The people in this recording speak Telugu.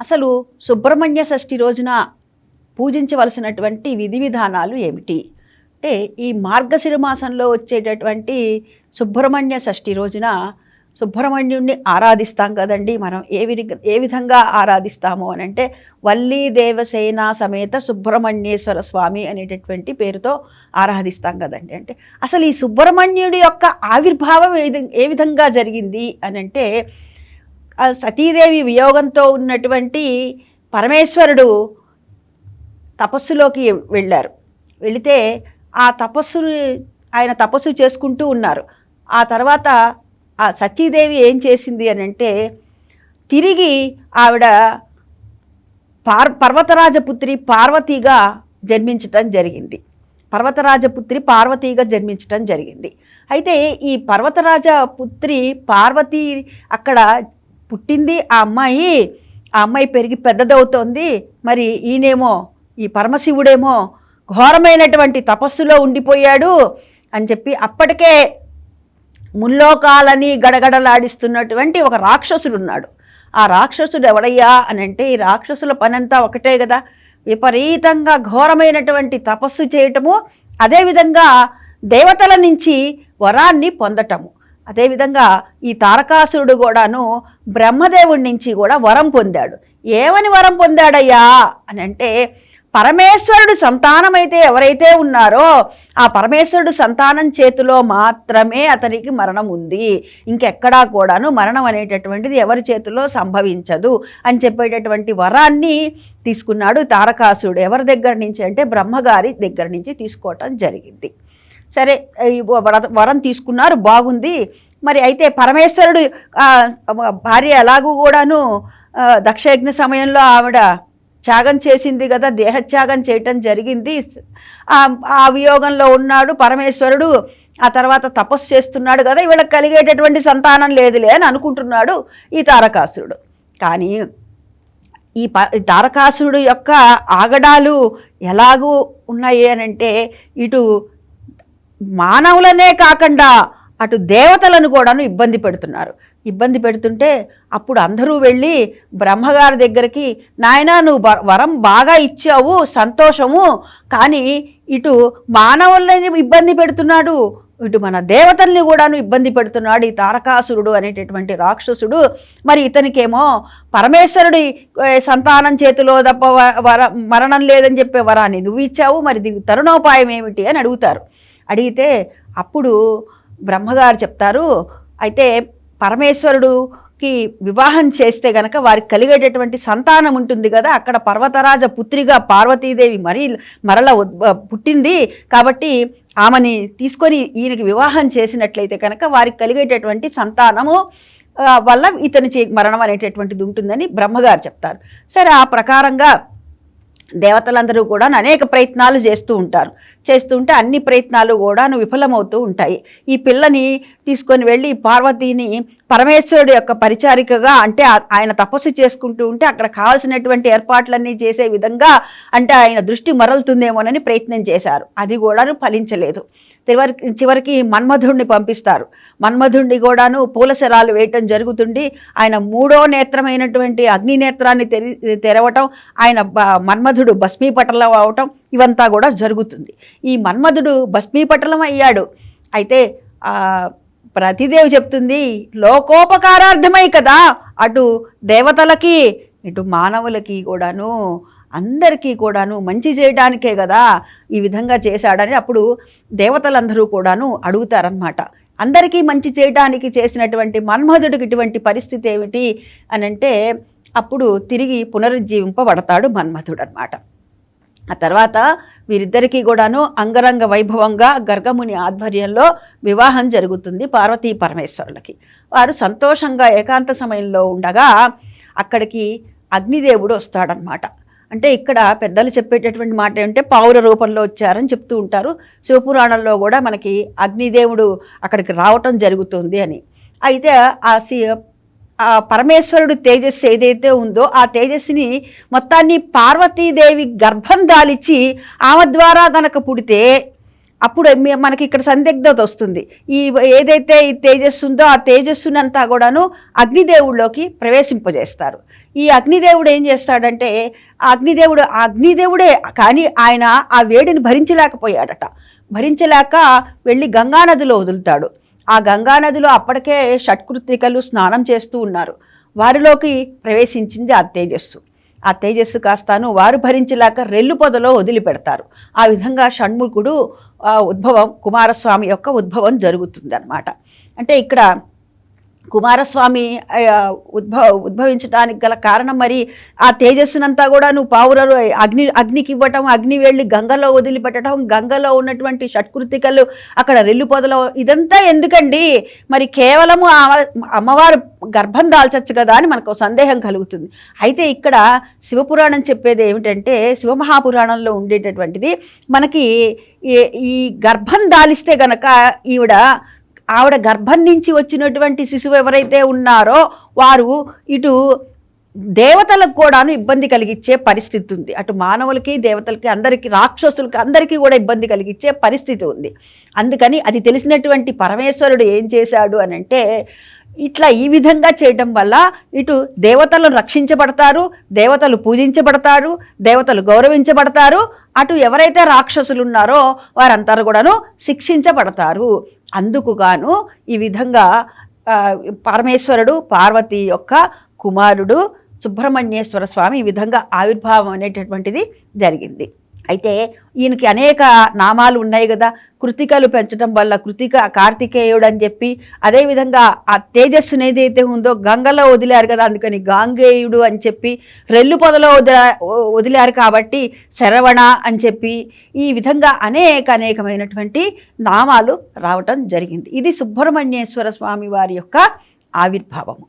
అసలు సుబ్రహ్మణ్య షష్ఠి రోజున పూజించవలసినటువంటి విధి విధానాలు ఏమిటి? అంటే ఈ మార్గశిర మాసంలో వచ్చేటటువంటి సుబ్రహ్మణ్య షష్ఠి రోజున సుబ్రహ్మణ్యుణ్ణి ఆరాధిస్తాం కదండి. మనం ఏ విధ ఏ విధంగా ఆరాధిస్తాము అని అంటే వల్లీ దేవసేన సమేత సుబ్రహ్మణ్యేశ్వర స్వామి అనేటటువంటి పేరుతో ఆరాధిస్తాం కదండి. అంటే అసలు ఈ సుబ్రహ్మణ్యుడి యొక్క ఆవిర్భావం ఏ విధంగా ఏ విధంగా జరిగింది అని అంటే సతీదేవి వియోగంతో ఉన్నటువంటి పరమేశ్వరుడు తపస్సులోకి వెళ్ళారు. వెళితే ఆ తపస్సు ఆయన తపస్సు చేసుకుంటూ ఉన్నారు. ఆ తర్వాత ఆ సతీదేవి ఏం చేసింది అని అంటే తిరిగి ఆవిడ పార్ పర్వతరాజపుత్రి పార్వతీగా జన్మించటం జరిగింది. పర్వతరాజపుత్రి పార్వతీగా జన్మించటం జరిగింది. అయితే ఈ పర్వతరాజ పుత్రి పార్వతి అక్కడ పుట్టింది ఆ అమ్మాయి. ఆ అమ్మాయి పెరిగి పెద్దదవుతోంది. మరి ఈయనేమో ఈ పరమశివుడేమో ఘోరమైనటువంటి తపస్సులో ఉండిపోయాడు అని చెప్పి అప్పటికే ముల్లోకాలని గడగడలాడిస్తున్నటువంటి ఒక రాక్షసుడు ఉన్నాడు ఆ రాక్షసుడు ఎవడయ్యా అని అంటే ఈ రాక్షసుల పనంతా ఒకటే కదా. విపరీతంగా ఘోరమైనటువంటి తపస్సు చేయటము అదేవిధంగా దేవతల నుంచి వరాన్ని పొందటము. అదేవిధంగా ఈ తారకాసురుడు కూడాను బ్రహ్మదేవుడి నుంచి కూడా వరం పొందాడు. ఏమని వరం పొందాడయ్యా? అని అంటే పరమేశ్వరుడు సంతానమైతే ఎవరైతే ఉన్నారో ఆ పరమేశ్వరుడు సంతానం చేతిలో మాత్రమే అతనికి మరణం ఉంది. ఇంకెక్కడా కూడాను మరణం అనేటటువంటిది ఎవరి చేతిలో సంభవించదు అని చెప్పేటటువంటి వరాన్ని తీసుకున్నాడు తారకాసుడు ఎవరి దగ్గర నుంచి అంటే బ్రహ్మగారి దగ్గర నుంచి తీసుకోవటం జరిగింది. సరే వర- వరం తీసుకున్నారు బాగుంది. మరి అయితే పరమేశ్వరుడు భార్య ఎలాగూ కూడాను దక్షయజ్ఞ సమయంలో ఆవిడ త్యాగం చేసింది కదా దేహత్యాగం చేయటం జరిగింది. ఆ వియోగంలో ఉన్నాడు పరమేశ్వరుడు. ఆ తర్వాత తపస్సు చేస్తున్నాడు కదా వీళ్ళకి కలిగేటటువంటి సంతానం లేదులే అని అనుకుంటున్నాడు ఈ తారకాసురుడు. కానీ ఈ ప ఈ తారకాసురుడు యొక్క ఆగడాలు ఎలాగూ ఉన్నాయి అని అంటే ఇటు మానవులనే కాకుండా అటు దేవతలను కూడాను ఇబ్బంది పెడుతున్నారు. ఇబ్బంది పెడుతుంటే అప్పుడు అందరూ వెళ్ళి బ్రహ్మగారి దగ్గరికి నాయనా నువ్వు వరం బాగా ఇచ్చావు సంతోషము కానీ ఇటు మానవులని ఇబ్బంది పెడుతున్నాడు ఇటు మన దేవతల్ని కూడాను ఇబ్బంది పెడుతున్నాడు ఈ తారకాసురుడు అనేటటువంటి రాక్షసుడు. మరి ఇతనికేమో పరమేశ్వరుడి సంతానం చేతిలో తప్ప వ- వర మరణం లేదని చెప్పే వరాన్ని నువ్వు ఇచ్చావు మరి తరుణోపాయం ఏమిటి? అని అడుగుతారు. అడిగితే అప్పుడు బ్రహ్మగారు చెప్తారు అయితే పరమేశ్వరుడుకి వివాహం చేస్తే గనక వారికి కలిగేటటువంటి సంతానం ఉంటుంది కదా అక్కడ పర్వతరాజ పుత్రిగా పార్వతీదేవి మరీ మరల పుట్టింది కాబట్టి ఆమెని తీసుకొని ఈయనకి వివాహం చేసినట్లయితే కనుక వారికి కలిగేటటువంటి సంతానము వల్ల ఇతని చే మరణం అనేటటువంటిది ఉంటుందని బ్రహ్మగారు చెప్తారు. సరే ఆ ప్రకారంగా దేవతలందరూ కూడా అనేక ప్రయత్నాలు చేస్తూ ఉంటారు. చేస్తుంటే అన్ని ప్రయత్నాలు కూడా విఫలమవుతూ ఉంటాయి. ఈ పిల్లని తీసుకొని వెళ్ళి పార్వతీని పరమేశ్వరుడు యొక్క పరిచారికగా అంటే ఆయన తపస్సు చేసుకుంటూ ఉంటే అక్కడ కావాల్సినటువంటి ఏర్పాట్లన్నీ చేసే విధంగా అంటే ఆయన దృష్టి మరలుతుందేమోనని ప్రయత్నం చేశారు. అది కూడాను ఫలించలేదు. చివరికి చివరికి మన్మధుడిని పంపిస్తారు. మన్మధుడిని కూడాను పూలశరాలు వేయటం జరుగుతుంది ఆయన మూడో నేత్రమైనటువంటి అగ్ని నేత్రాన్ని తెరి తెరవటం ఆయన బ- మన్మధుడు భస్మీపటలం అవటం ఇవంతా కూడా జరుగుతుంది. ఈ మన్మధుడు భస్మీపటలం అయ్యాడు. అయితే ప్రతిదేవి చెప్తుంది లోకోపకారార్థమై కదా అటు దేవతలకి ఇటు మానవులకి కూడాను అందరికీ కూడాను మంచి చేయడానికే కదా ఈ విధంగా చేశాడని అప్పుడు దేవతలందరూ కూడాను అడుగుతారనమాట అందరికీ మంచి చేయడానికి చేసినటువంటి మన్మధుడికి ఇటువంటి పరిస్థితి ఏమిటి? అని అంటే అప్పుడు తిరిగి పునరుజ్జీవింపబడతాడు మన్మధుడు అనమాట ఆ తర్వాత వీరిద్దరికీ కూడాను అంగరంగ వైభవంగా గర్గముని ఆధ్వర్యంలో వివాహం జరుగుతుంది పార్వతీ పరమేశ్వరులకి. వారు సంతోషంగా ఏకాంత సమయంలో ఉండగా అక్కడికి అగ్నిదేవుడు వస్తాడనమాట అంటే ఇక్కడ పెద్దలు చెప్పేటటువంటి మాట ఏంటంటే పావుర రూపంలో వచ్చారని చెప్తూ ఉంటారు. శివపురాణంలో కూడా మనకి అగ్నిదేవుడు అక్కడికి రావటం జరుగుతుంది అని. అయితే ఆ సి ఆ పరమేశ్వరుడు తేజస్సు ఏదైతే ఉందో ఆ తేజస్సుని మొత్తాన్ని పార్వతీదేవి గర్భం దాలిచ్చి ఆమె ద్వారా గనక పుడితే అప్పుడు మనకి ఇక్కడ సందిగ్ధత వస్తుంది. ఈ ఏదైతే ఈ తేజస్సు ఉందో ఆ తేజస్సునంతా కూడాను అగ్నిదేవుడిలోకి ప్రవేశింపజేస్తారు. ఈ అగ్నిదేవుడు ఏం చేస్తాడంటే ఆ అగ్నిదేవుడు అగ్నిదేవుడే కానీ ఆయన ఆ వేడిని భరించలేకపోయాడట. భరించలేక వెళ్ళి గంగానదిలో వదులుతాడు. ఆ గంగానదిలో అప్పటికే షట్కృత్రికలు స్నానం చేస్తూ ఉన్నారు. వారిలోకి ప్రవేశించింది ఆ తేజస్సు. ఆ తేజస్సు కాస్తాను వారు భరించలేక రెల్లు పొదలో వదిలిపెడతారు. ఆ విధంగా షణ్ముఖుడు ఉద్భవం కుమారస్వామి యొక్క ఉద్భవం జరుగుతుంది అంటే ఇక్కడ కుమారస్వామి ఉద్భవ ఉద్భవించడానికి గల కారణం మరి ఆ తేజస్సునంతా కూడా నువ్వు పావురలు అగ్ని అగ్నికి ఇవ్వటం అగ్ని వెళ్ళి గంగలో వదిలిపెట్టడం గంగలో ఉన్నటువంటి షట్కృతికలు అక్కడ రెల్లు పొదలో ఇదంతా ఎందుకండి? మరి కేవలము అమ్మవారు గర్భం దాల్చచ్చు కదా అని మనకు సందేహం కలుగుతుంది. అయితే ఇక్కడ శివపురాణం చెప్పేది ఏమిటంటే శివమహాపురాణంలో ఉండేటటువంటిది మనకి ఈ- ఈ గర్భం దాలిస్తే గనక ఈవిడ ఆవిడ గర్భం నుంచి వచ్చినటువంటి శిశువు ఎవరైతే ఉన్నారో వారు ఇటు దేవతలకు కూడాను ఇబ్బంది కలిగించే పరిస్థితి ఉంది. అటు మానవులకి దేవతలకి అందరికీ రాక్షసులకి అందరికీ కూడా ఇబ్బంది కలిగించే పరిస్థితి ఉంది. అందుకని అది తెలిసినటువంటి పరమేశ్వరుడు ఏం చేశాడు అని అంటే ఇట్లా ఈ విధంగా చేయడం వల్ల ఇటు దేవతలు రక్షించబడతారు దేవతలు పూజించబడతారు దేవతలు గౌరవించబడతారు అటు ఎవరైతే రాక్షసులు ఉన్నారో వారంతా కూడాను శిక్షించబడతారు. అందుకు గాను ఈ విధంగా పరమేశ్వరుడు పార్వతి యొక్క కుమారుడు సుబ్రహ్మణ్యేశ్వర స్వామి ఈ విధంగా ఆవిర్భావం అనేటటువంటిది జరిగింది. అయితే ఈయనకి అనేక నామాలు ఉన్నాయి కదా. కృతికలు పెంచడం వల్ల కృతిక కార్తికేయుడు అని చెప్పి అదేవిధంగా ఆ తేజస్సును ఏదైతే ఉందో గంగలో వదిలారు కదా. అందుకని గాంగేయుడు అని చెప్పి రెల్లు పొదలో వదిలా వదిలారు కాబట్టి శరవణ అని చెప్పి ఈ విధంగా అనేక అనేకమైనటువంటి నామాలు రావటం జరిగింది. ఇది సుబ్రహ్మణ్యేశ్వర స్వామి వారి యొక్క ఆవిర్భావము.